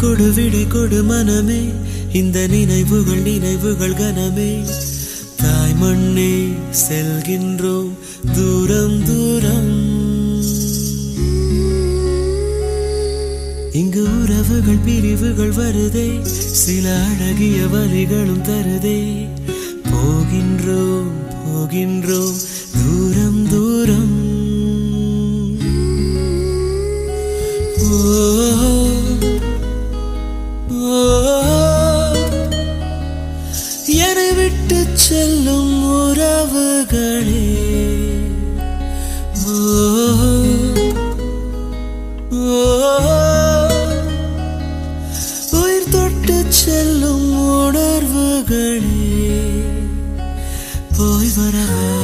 கொடு விடை கொடு மனமே. இந்த நினைவுகள் நினைவுகள் கனமே. தாய் மண்ணே செல்கின்றோம் தூரம் தூரம். இங்கு உறவுகள் பிரிவுகள் வருதே. சில அழகிய வழிகளும் தருதே. போகின்றோம் போகின்றோம் தூரம் தூரம். ஓ, என்னை விட்டு செல்லும் உறவுகளே. உயிர் தொட்டு செல்லும் உணர்வுகளே. போய் வரவா.